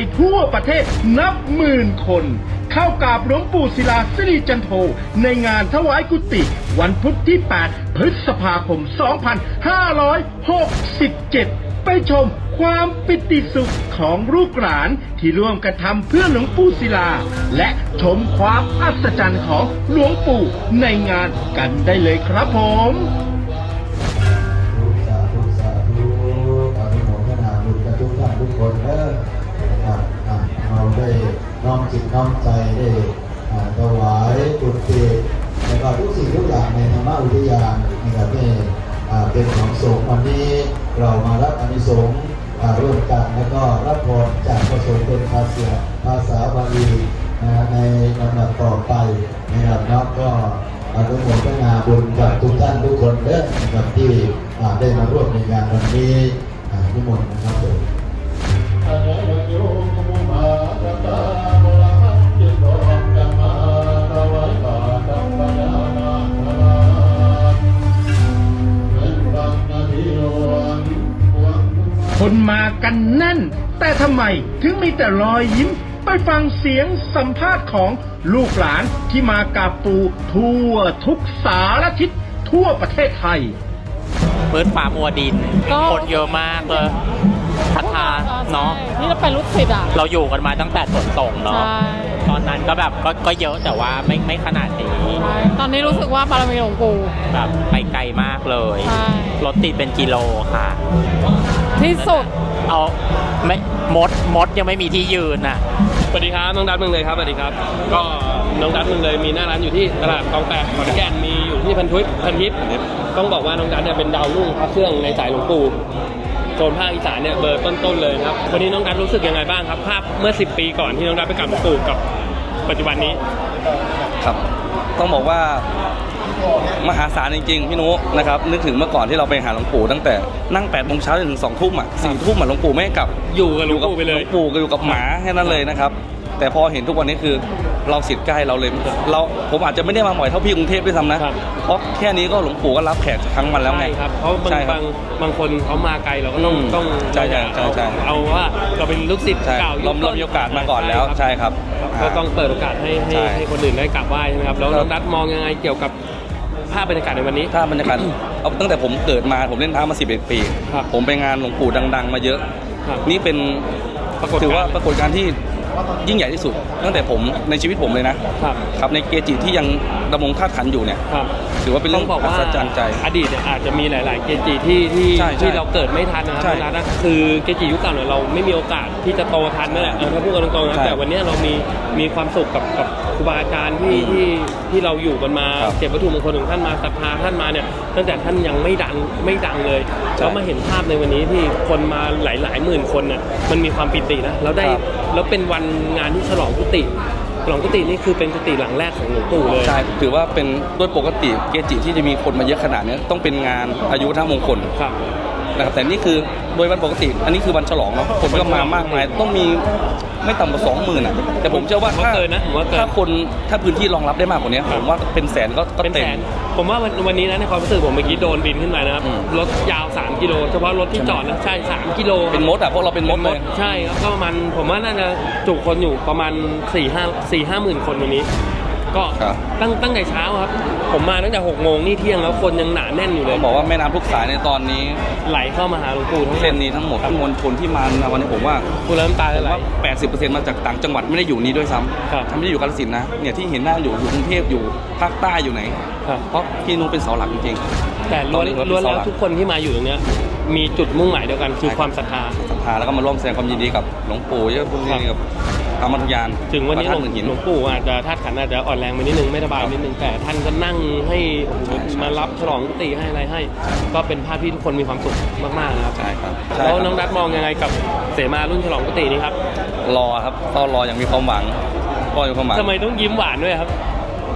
ไทยทั่วประเทศนับหมื่นคน เข้ากราบหลวงปู่ศิลาสิริจันโท ในงานถวายกุฏิวันพุธที่ 8 พฤษภาคม 2567 ไปชมความปิติสุขของลูกหลานที่ร่วมกันทำเพื่อหลวงปู่ศิลา และชมความอัศจรรย์ของหลวงปู่ในงานกันได้เลยครับผมสาธุสาธุอนุโมทนาบุญกับทุกท่านทุกคนเด้ออ ได้น้อมจิตน้อมใจได้ถวายบุญเทแล้วก็ทุกสิ่งทุกอย่างในธรรมอุทยานนะครับนี่เป็นของสงฆ์วันนี้เรามารับอานิสงส์ร่วมกันแล้วก็รับพรจากพระสงฆ์เป็นภาษาภาษาบาลีนะฮะในลำดับต่อไปนะครับแล้วก็อนุโมทนาบุญกับทุกท่านทุกคนเด้อนะครับที่ได้มาร่วมในงานวันนี้อ่านิมนต์นะครับผม กันแน่น แต่ทำไมถึงมีแต่รอยยิ้ม ไปฟังเสียงสัมภาษณ์ของลูกหลานที่มากราบปูทั่วทุกสารทิศทั่วประเทศไทยพื้นฟ้ามัวดิน ก็ คนเยอะมากเลยพัฒนาเนาะ ใช่นี่เราเป็นลูกศิษย์อะ เราอยู่กันมาตั้งแต่ฝนตกเนาะ ใช่ ตอนนั้นก็แบบก็ก็เยอะแต่ว่าไม่ไม่ขนาดนี้ใช่ตอนนี้รู้สึกว่าบารมีหลวงปู่ แบบไปไกลมากเลย ใช่ รถติดเป็นกิโลค่ะ ที่สุด เอาไม่มดมดยังไม่มีที่ยืนอะ สวัสดีครับน้องดัตเมืองเลยครับสวัสดีครับ ก็น้องดัตเมืองเลยมีหน้าร้านอยู่ที่ตลาดคลองแปดขอนแก่นมีอยู่ที่พันทิพย์พันทิพย์ต้องบอกว่าน้องดัตเนี่ยเป็นดาวรุ่งพระเครื่องในสายหลวงปู่โซนภาคอีสานเนี่ยเบอร์ต้นๆเลยนะครับวันนี้น้องดัตรู้สึกยังไงบ้างครับภาพเมื่อ 10 ปีก่อนที่น้องดัตไปกราบหลวงปู่กับปัจจุบันนี้ครับ ต้องบอกว่ามหาศาลจริงๆพี่นุนะครับนึกถึงเมื่อก่อนที่เราไปหาหลวงปู่ตั้งแต่นั่ง8ปดโมงเช้าจนถึงสองทุ่มอะสี่ทุ่มอะหลวงปู่ไม่ให้กลับอยู่กับหลวงปู่ไปเลยหลวงปู่ก็อยู่กับหมาแค่นั้นเลยนะครับ แต่พอเห็นทุกวันนี้คือเราสิทธิ์ใกล้เราเลยเราผมอาจจะไม่ได้มาบ่อยเท่าพี่กรุงเทพด้วยซ้ำนะ ครับ เพราะแค่นี้ก็หลวงปู่ก็รับแขกครั้งวันแล้วไง ใช่ครับเพราะบางใช่ครับบางบางคนเขามาไกลเราก็ต้องอืมต้องใช่ใช่ใช่ใช่ เอาว่าเราเป็นลูกศิษย์ใช่เก่ายุเราคเราต้นมีโอกาสมาก่อนแล้วใช่ครับก็ต้องเปิดโอกาสให้ให้ใช่ให้คนอื่นได้กลับไหว้ใช่ไหมครับแล้วครับ น้องนัดมองยังไงเกี่ยวกับภาพบรรยากาศในวันนี้ ถ้าบรรยากาศ เอาตั้งแต่ผมเกิดมาผมเล่นท้ามา 11 ปี ครับผมไปงานหลวงปู่ดัง ๆ มาเยอะ ครับนี่เป็นปรากฏการณ์ถือว่าปรากฏการณ์ที่ ยิ่งใหญ่ที่สุด ตั้งแต่ผมในชีวิตผมเลยนะครับ ครับในเกจิที่ยังดำรงธาตุขันธ์อยู่เนี่ย ครับ ถือว่าเป็นเรื่ต้อองงบอกว่าอัศจรรย์ใจอดีตเนี่ยอาจจะมีหลาย ๆ เกจิที่ที่ใช่ใช่ที่เราเกิดไม่ทันนะครับใช่น้องนัดนะคือเกจิยุคเก่าเนี่ยเราไม่มีโอกาสที่จะโตทันนั่นแหละเออถ้าพูดกันตรงๆนะใช่แต่วันนี้เรามีมีความสุขกับกับครูบาอาจารย์ที่อืมที่ที่เราอยู่กันมาครับเก็บวัตถุมงคลของท่านมาศรัทธาท่านมาเนี่ยตั้งแต่ท่านยังไม่ดังไม่ดังเลยใช่แล้วมาเห็นภาพในวันนี้ที่คนมาหลายๆหมื่นคนน่ะมันมีความปิตินะแล้วได้ครับ แล้วเป็นวันงานที่ฉลองกุฏิ ฉลองกุฏินี่คือเป็นกุฏิหลังแรกของหลวงปู่เลยใช่ถือว่าเป็นโดยปกติเกจิที่จะมีคนมาเยอะขนาดเนี้ยต้องเป็นงานอายุท่ามงคลครับนะครับแต่นี่คือโดยวันปกติ อันนี้คือวันฉลองเนาะคนก็มามากมายต้องมี ไม่ต่ำกว่าสองหมื่นอะ แต่ผมเชื่อว่าผมว่าถ้าเกินนะผมว่าเกิน ถ้าคนถ้าพื้นที่รองรับได้มากกว่านี้ครับผมว่าเป็นแสนก็ก็เป็นเต็แสม นผมว่าวันวันนี้นะในความรู้สึกผมเมื่อกี้โดนบินขึ้นไปนะครับอืม รถยาว 3 กิโลเฉพาะรถที่จอดนะใช่3กิโลเป็นมดอะเพราะเราเป็นมดเลย ใช่ครับก็ประมาณผมว่าน่าจะจุคนอยู่ประมาณ4ี่ห้าสี่ห้าหมื่นคนวันนี้ ก็ครับ ตั้งตั้งแต่เช้าครับ ผมมาตั้งแต่6กโมงนี่เที่ยงแล้วคนยังหนาแน่นอยู่เลต้ยองบอกว่าแม่น้ำทุกสายในตอนนี้ ไหลเข้ามาหาหลวงปู่ทั้งหมเส้ดนนี้ทั้งหมดมวลชนที่มาในวันนี้ผมว่าคุณแล้วน้ำตาผจะมไหล ว่า80%มาจากต่างจังหวัดไม่ได้อยู่นี้ด้วยซ้ครับำทำไม่ได้อยู่กาฬสินธุ์นะเนี่ยที่เห็นหน้าอยู่อยู่กรุงเทพอยู่ภาคใต้อยู่ไหน ครับ เพราะพี่นุ้เป็นเสาหลักจริงแต่ล้วนตอนนี้รถล้วนแล้วเสาหลักทุกคนที่มาอยู่ตรงเนี้ยมีจุดมุ่งหมายเดียวกันคือใช่ความศรัทธา ๆศรัทธาแล้วก็มาร่วมแสดงความยินดีกับหลวงปู่เยอะพวกนี้กับ ธรรมทยานถึงวันนี้พระหลธาวตุงเมืองหินหลวงปู่อาจจะธาตุขันธ์อาจจะอ่อนแรงไปนิดนึงไม่สบายครับนิดนึงแต่ท่านก็นั่งให้โอ้โหใช่ใช่มารับฉลองกุฏิให้อะไรให้ ก็เป็นภาพที่ทุกคนมีความสุขมากๆนะครับใช่ครับใช่แล้วครับน้องดัดมองยังไงกับเสมารุ่นฉลองกุฏินี้ครับรอครับเฝ้ารออย่างมีความหวังรออย่างมีความหวังทำไมต้องยิ้มหวานด้วยครับ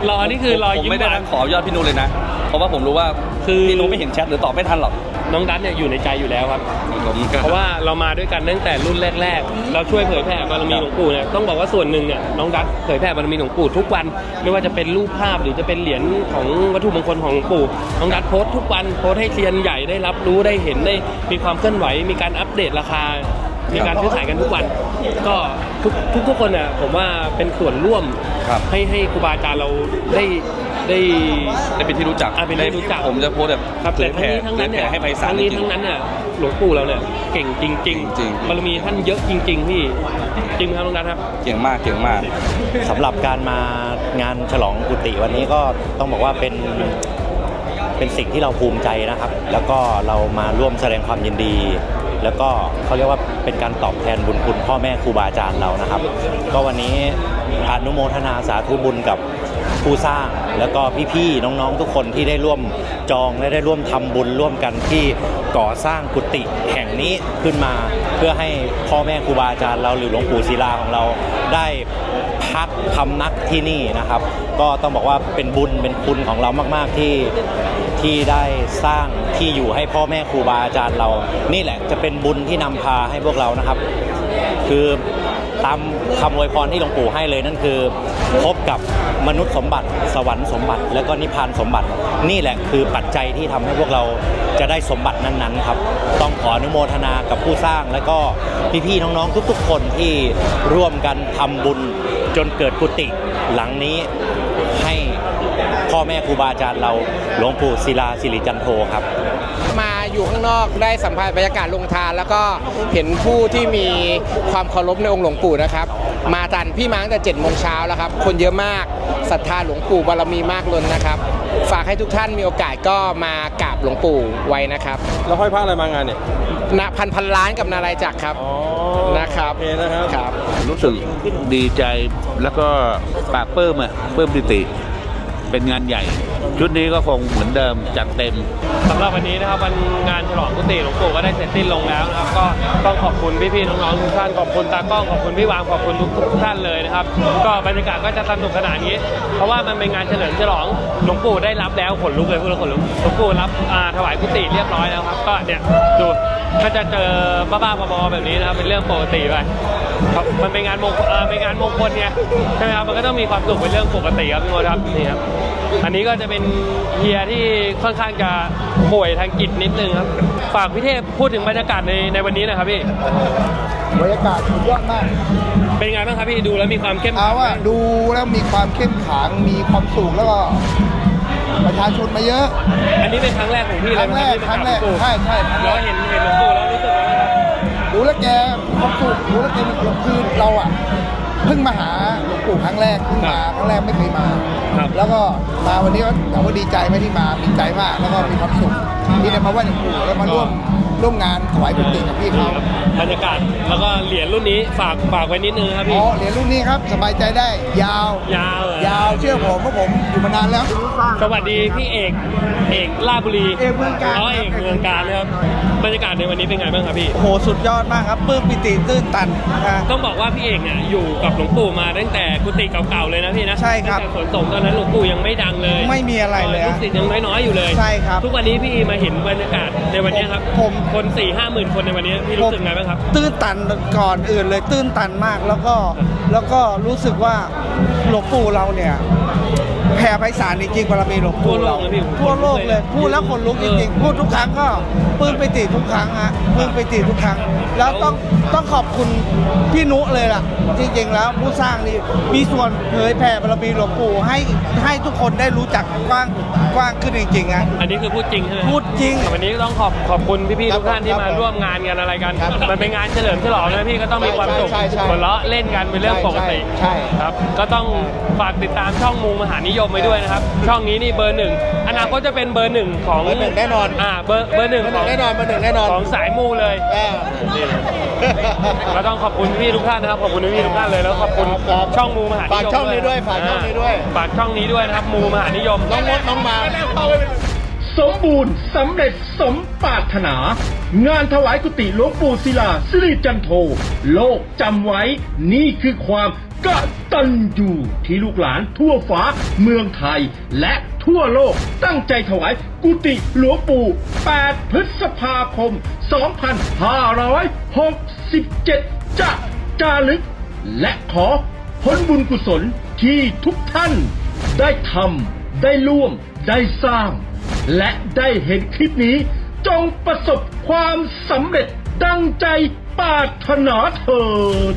รอนี่คือรอยผมยิ้มไม่หได้วานนะขอยอดพี่นุ้เลยนะ เพราะว่าผมรู้ว่าคือพี่นุ้ไม่เห็นแชทหรือตอบไม่ทันหรอก น้องดัดเนี่ยอยู่ในใจอยู่แล้วครับ ผมก็เพราะว่าเรามาด้วยกันตั้งแต่รุ่นแรก ๆ เราช่วยเผยแผ่บารมีหลวงปู่เนี่ยต้องบอกว่าส่วนหนึ่งเนี่ยน้องดัดเผยแผ่บารมีหลวงปู่ทุกวัน ไม่ว่าจะเป็นรูปภาพหรือจะเป็นเหรียญของวัตถุมงคลของหลวงปู่น้องดัดโพสต์ทุกวันโพสต์ให้เซียนใหญ่ได้รับรู้ได้เห็นได้มีความเคลื่อนไหว มีการอัปเดตราคา มีการซื้อขายกันทุกวัน ก็ทุกทุกทุกคนอะผมว่าเป็นส่วนร่วม ครับ ให้ให้ครูบาอาจารย์เราได้ ได้ได้เป็นที่รู้จักอะเป็นที่รู้จัก ผมจะโพสต์แบบครับเผแต่ยทั้แผ่งนี้ทั้งนั้นเนี่ยผยแผ่ให้ไพศาลทั้งจนี้ริง ทั้งนั้นเนี่ยหลวงปู่เราเนี่ยเก่งจริงๆจริงๆ บารมีท่านเยอะจริง ๆ พี่จริงไหมครับน้องนัทครับเก่งมากเก่งมาก สำหรับการมางานฉลองกุฏิวันนี้ก็ต้องบอกว่าเป็นเป็นสิ่งที่เราภูมิใจนะครับ แล้วก็เรามาร่วมแสดงความยินดี แล้วก็เขาเรียกว่าเป็นการตอบแทนบุญคุณพ่อแม่ครูบาอาจารย์เรานะครับ ก็วันนี้อนุโมทนาสาธุบุญกับ ผู้สร้าง แล้วก็พี่ๆน้องๆทุกคนที่ได้ร่วมจองและได้ร่วมทำบุญร่วมกันที่ก่อสร้างกุฏิแห่งนี้ขึ้นมาเพื่อให้พ่อแม่ครูบาอาจารย์เราหรือหลวงปู่ศิลาของเราได้พักพำนักที่นี่นะครับ ก็ต้องบอกว่าเป็นบุญเป็นคุณของเรามาก ๆที่ที่ได้สร้างที่อยู่ให้พ่อแม่ครูบาอาจารย์เรา นี่แหละจะเป็นบุญที่นำพาให้พวกเรานะครับ คือ ตามคำอวยพรที่หลวงปู่ให้เลยนั่นคือ พบกับมนุษย์สมบัติ สวรรค์สมบัติ แล้วก็นิพพานสมบัติ นี่แหละคือปัจจัยที่ทำให้พวกเราจะได้สมบัตินั้นๆครับ ต้องขออนุโมทนากับผู้สร้างแล้วก็พี่ๆน้องๆทุกๆ คนที่ร่วมกันทำบุญจนเกิดกุฏิหลังนี้ให้พ่อแม่ครูบาอาจารย์เราหลวงปู่ศิลาสิริจันโทครับ อยู่ข้างนอกได้สัมผัสบรรยากาศลงทาน แล้วก็เห็นผู้ที่มีความเคารพในองค์หลวงปู่นะครับ มาทันพี่มาตั้งแต่7จ็ดโมงเช้าแล้วครับ คนเยอะมากศรัทธาหลวงปู่บารมีมากล้นนะครับ ฝากให้ทุกท่านมีโอกาสก็มากราบหลวงปู่ไว้นะครับแล้วห้อยพระอะไรมางานเนี่ยณพันพันล้านกับนารายจักรครับอ๋อนะครับโอเคนะครับ ครับ รู้สึกดีใจแล้วก็ปากเปิ้มอะเปิ้มปิติ เป็นงานใหญ่ ชุดนี้ก็คงเหมือนเดิมจัดเต็มสำหรับวันนี้นะครับวันงานฉลองกุฏิหลวงปู่ก็ได้เสร็จสิ้นลงแล้วนะครับ ก็ต้องขอบคุณพี่ๆน้องๆทุกท่านขอบคุณตากล้องขอบคุณพี่วางขอบคุณทุกทุกท่านเลยนะครับ ก็บรรยากาศก็จะสนุกขนาดนี้ เพราะว่ามันเป็นงานเฉลิมฉลองหลวงปู่ได้รับแล้วขนลุกเลยพูดแล้วขนลุกหลวงปู่รับอ่าถวายกุฏิเรียบร้อยแล้วครับ ก็เนี่ยดู ก็จะเจอบ้าๆบอๆแบบนี้นะครับเป็นเรื่องปกติไปครับมันเป็นงานมงคลอ่าเป็นงานมงคลไงใช่ไหมครับมันก็ต้องมีความสุขเป็นเรื่องปกติครับพี่โมดครับนี่ครับอันนี้ก็จะเป็นเฮียที่ค่อนข้างจะป่วยทางจิตนิดนึงครับฝากพี่เทพพูดถึงบรรยากาศในในวันนี้หนะครับพี่บรรยากาศสุดยอดมาก เป็นไงบ้างครับพี่ดูแล้วมีความเข้มเอาแข็งไหมว่าดูแล้วมีความเข้มขลังมีความสุขแล้วก็ ประชาชนมาเยอะ อันนี้เป็นครั้งแรกของพี่เลยไหมครั้งแรกที่มาาบหลวงปู่ครั้งแรก ใช่ใช่ครั้งแรกแล้วเห็นเห็นหลวงปู่แล้วรู้สึกยังไงครับ ดูแล้วแกมีความสุขดูแล้วแกมีความคือเราอะเพิ่งมาหาหลวง ปู่ครั้งแรกเพิ่งมาครั้งแรกไม่เคยมาครับแล้วก็มาวันนี้ก็ถามว่าดีใจไหมที่มาดีใจมากแล้วก็มีความสุขที่ได้มาไหว้หลวงปู่แล้วมาร่วมร่วมงานถวายกุฏิกับพี่เขาบรรยากาศแล้วก็เหรียญรุ่นนี้ฝากฝากไว้นิดนึงครับอ๋พี่อเหรียญรุ่นนี้ครับสบายใจได้ยาวยาวเหรอยาวเชื่อผมเพราะผมอยู่มานานแล้ว สวัสดีพี่เอกเอกลาชบุรีเอกเมืองกาญอ๋อเอกเมืองการนะครับบรรยากาศในวันนี้เป็นไงบ้างครับพี่โหสุดยอดมากครับปลื้มปิติตื้นตันนะต้องบอกว่าพี่เอกเนี่ยอยู่กับหลวงปู่มาตั้งแต่กุฏิเก่าๆเลยนะพี่นะใช่ครับ ตั้งแต่สวนสงฆ์ตอนนั้นหลวงปู่ยังไม่ดังเลยไม่มีอะไรเลยลูฮะกศิษย์ยังน้อยๆอยู่เลยใช่ครับทุกวันนี้พี่มาเห็นบรรยากาศในวันนี้ครับผมคน4ี่ห้าหมื่นคนในวันนี้พี่รู้สึกไงบ้างครับ ตื้นตันก่อนอื่นเลยตื้นตันมากแล้วก็แล้วก็รู้สึกว่าหลวงปู่เราเนี่ย แผ่ไพศาลจริงๆบารมีหลวงปู่เราทั่วโลกเลยพี่ทั่วโลกเลยพูดแล้วขนลุกจริงๆ พูดทุกครั้งก็ปลื้มปิติทุกครั้งฮะปลื้มปิติทุกครั้ง แล้วต้องต้องขอบคุณพี่นุเลยล่ะ จริงๆแล้วผู้สร้างนี่มีส่วนเผยแผ่บารมีหลวงปู่ให้ให้ทุกคนได้รู้จักกว้างกว้างขึ้นจริงๆฮะอันนี้คือพูดจริงใช่ไหมพูดจริง วันนี้ก็ต้องขอบขอบคุณพี่ๆทุกท่านที่มาร่วมงานกันอะไรกันมันเป็นงานเฉลิมฉลองนะพี่ก็ต้องมีความสุขใช่ใช่ใช่หัวเราะเล่นกันเป็นเรื่องปกติใช่ใช่ครับ ก็ต้องฝากติดตามช่องมูมหานิยมไว้ด้วยนะครับ ช่องนี้นี่เบอร์หนึ่งอนาคตจะเป็นเบอร์หนึ่งของเบอร์หนึ่งแน่นอนอ่าเบอร์เบอร์หนึ่งของแน่นอนมาหนึ่งแน่นอนของสายมูเลยอ่านี่เลยก็ต้องขอบคุณพี่ทุกท่านนะครับขอบคุณพี่ทุกท่านเลยแล้วขอบคุณครับช่องมูมหานิยมฝากช่องนี้ด้วยฝากช่องนี้ด้วยฝากช่องนี้ด้วยนะครับมูมหานิยมน้องมดน้องมาสมบูรณ์สำเร็จสมปรารถนา งานถวายกุฏิหลวงปู่ศิลาสิริจันโท โลกจำไว้ นี่คือความกตัญญูที่ลูกหลานทั่วฟ้าเมืองไทย และทั่วโลกตั้งใจถวายกุฏิหลวงปู่ 8 พฤษภาคม 2567 จะจารึก และขอผลบุญกุศลที่ทุกท่าน ได้ทำได้ร่วมได้สร้าง และได้เห็นคลิปนี้ จงประสบความสำเร็จดังใจปาถนาเถิด